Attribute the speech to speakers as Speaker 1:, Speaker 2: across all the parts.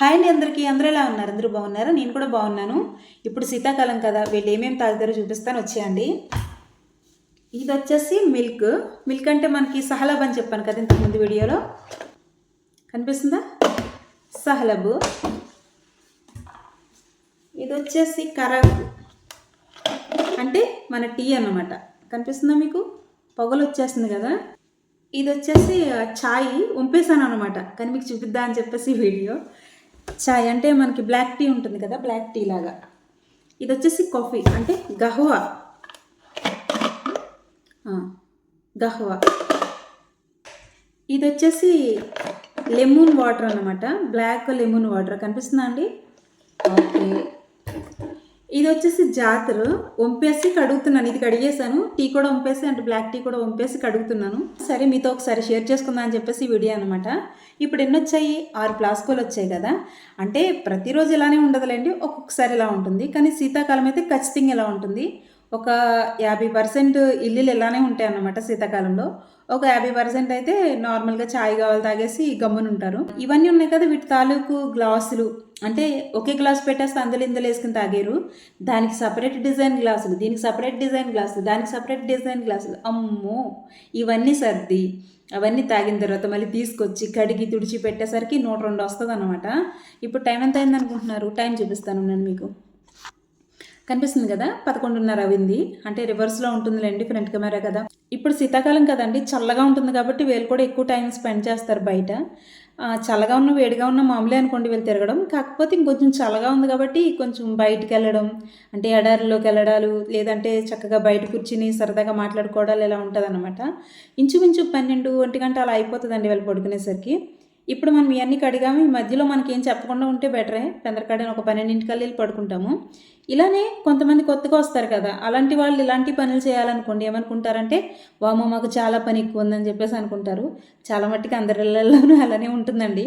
Speaker 1: Hi అండి అందరికీ. అందరూ ఎలా ఉన్నారు? అందరూ బాగున్నారా? నేను కూడా బాగున్నాను. ఇప్పుడు శీతాకాలం కదా వీళ్ళు ఏమేమి తాగుతారో చూపిస్తాను. వచ్చేయండి. ఇది వచ్చేసి మిల్క్. మిల్క్ అంటే మనకి సహలబ్ అని చెప్పాను కదా ఇంతకుముందు వీడియోలో. కనిపిస్తుందా? సహలబు ఇది వచ్చేసి కరాకు. అంటే మన టీ అన్నమాట. కనిపిస్తుందా మీకు? పొగలు వచ్చేస్తుంది కదా. ఇది వచ్చేసి ఛాయ్ ఉంపేశాను అనమాట కానీ మీకు చూపిద్దా అని చెప్పేసి వీడియో. చాయ్ అంటే మనకి బ్లాక్ టీ ఉంటుంది కదా బ్లాక్ టీ లాగా. ఇది వచ్చేసి కాఫీ అంటే గహ్వా. గహ్వా. ఇది వచ్చేసి లెమన్ వాటర్ అన్నమాట బ్లాక్ లెమన్ వాటర్. కనిపిస్తుందా అండి? ఓకే. ఇది వచ్చేసి జాతర. వంపేసి కడుగుతున్నాను. ఇది కడిగేసాను టీ కూడా వంపేసి అంటే బ్లాక్ టీ కూడా వంపేసి కడుగుతున్నాను. సరే మీతో ఒకసారి షేర్ చేసుకుందాం అని చెప్పేసి వీడియో అనమాట ఇప్పుడు ఎన్ని వచ్చాయి ఆరు ప్లాస్కోలు వచ్చాయి కదా. అంటే ప్రతిరోజు ఇలానే ఉండదులేండి. ఒక్కొక్కసారి ఇలా ఉంటుంది. కానీ శీతాకాలం అయితే ఖచ్చితంగా ఇలా ఉంటుంది. ఒక యాభై పర్సెంట్ ఇల్లులు ఇలానే ఉంటాయి అన్నమాట శీతాకాలంలో. ఒక యాభై పర్సెంట్ అయితే నార్మల్గా చాయ్ కావాలి తాగేసి గమ్మున ఉంటారు. ఇవన్నీ ఉన్నాయి కదా వీటి తాలూకు గ్లాసులు. అంటే ఒకే గ్లాస్ పెట్టేస్తే అందులో ఇందులో వేసుకుని తాగారు. దానికి సపరేట్ డిజైన్ గ్లాసులు దీనికి సపరేట్ డిజైన్ గ్లాసులు దానికి సపరేట్ డిజైన్ గ్లాసులు. అమ్మో! ఇవన్నీ సర్ది అవన్నీ తాగిన తర్వాత మళ్ళీ తీసుకొచ్చి కడిగి తుడిచి పెట్టేసరికి నూట రెండు వస్తుంది అనమాట ఇప్పుడు టైం ఎంత అయింది అనుకుంటున్నారు టైం చూపిస్తాను నేను మీకు. కనిపిస్తుంది కదా? పదకొండున్నర అవింది అంటే రివర్స్లో ఉంటుందిలేండి ఫ్రంట్ కెమెరా కదా. ఇప్పుడు శీతాకాలం కదండి చల్లగా ఉంటుంది కాబట్టి వీళ్ళు కూడా ఎక్కువ టైం స్పెండ్ చేస్తారు బయట. చల్లగా ఉన్న వేడిగా ఉన్న మామూలే అనుకోండి వీళ్ళు తిరగడం. కాకపోతే ఇంకొంచెం చల్లగా ఉంది కాబట్టి కొంచెం బయటికి వెళ్ళడం. అంటే ఎడారిలోకి వెళ్ళడాలు లేదంటే చక్కగా బయట కూర్చుని సరదాగా మాట్లాడుకోవడాలు ఇలా ఉంటుంది ఇంచుమించు పన్నెండు ఒంటి గంట అలా అయిపోతుందండి వీళ్ళు పడుకునేసరికి. ఇప్పుడు మనం ఇవన్నీ కడిగాము. ఈ మధ్యలో మనకి ఏం చెప్పకుండా ఉంటే బెటరే. పెందరకాడని ఒక పన్నెండింటికల్లా వెళ్ళి పడుకుంటాము. ఇలానే కొంతమంది కొత్తగా వస్తారు కదా. అలాంటి వాళ్ళు ఇలాంటి పనులు చేయాలనుకోండి ఏమనుకుంటారంటే వామో మాకు చాలా పని ఎక్కువ ఉందని చెప్పేసి అనుకుంటారు. చాలా మట్టుకు అందరిలోనూ అలానే ఉంటుందండి.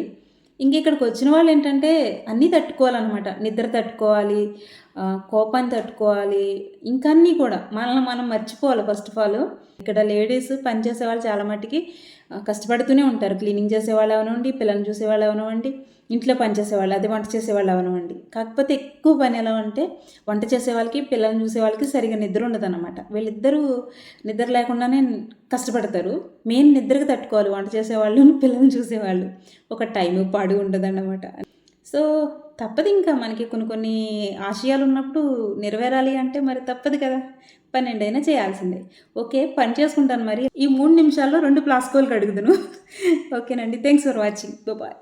Speaker 1: ఇంక ఇక్కడికి వచ్చిన వాళ్ళు ఏంటంటే అన్నీ తట్టుకోవాలన్నమాట. నిద్ర తట్టుకోవాలి కోపాన్ని తట్టుకోవాలి ఇంకా అన్నీ కూడా. మనల్ని మనం మర్చిపోవాలి ఫస్ట్ ఆఫ్ ఆల్. ఇక్కడ లేడీస్ పనిచేసే వాళ్ళు చాలా మట్టుకి. కష్టపడుతూనే ఉంటారు. క్లీనింగ్ చేసేవాళ్ళు అవనివ్వండి పిల్లల్ని చూసేవాళ్ళు అవనివ్వండి ఇంట్లో పని చేసేవాళ్ళు అదే వంట చేసేవాళ్ళు అవనివ్వండి కాకపోతే ఎక్కువ పని ఎలా అంటే వంట చేసే వాళ్ళకి పిల్లల్ని చూసే వాళ్ళకి సరిగా నిద్ర ఉండదు అనమాట వీళ్ళిద్దరూ నిద్ర లేకుండానే కష్టపడతారు. మెయిన్ నిద్రకు తట్టుకోవాలి. వంట చేసేవాళ్ళు పిల్లల్ని చూసేవాళ్ళు. ఒక టైం పాడు ఉండదు అన్నమాట సో తప్పదు ఇంకా మనకి కొన్ని కొన్ని ఆశయాలు ఉన్నప్పుడు నెరవేరాలి అంటే మరి తప్పదు కదా. పన్నెండైనా చేయాల్సిందే. ఓకే పని చేసుకుంటాను మరి. ఈ మూడు నిమిషాల్లో రెండు ప్లాస్కోలు కడుగుదును. ఓకేనండి థ్యాంక్స్ ఫర్ వాచింగ్ బాయ్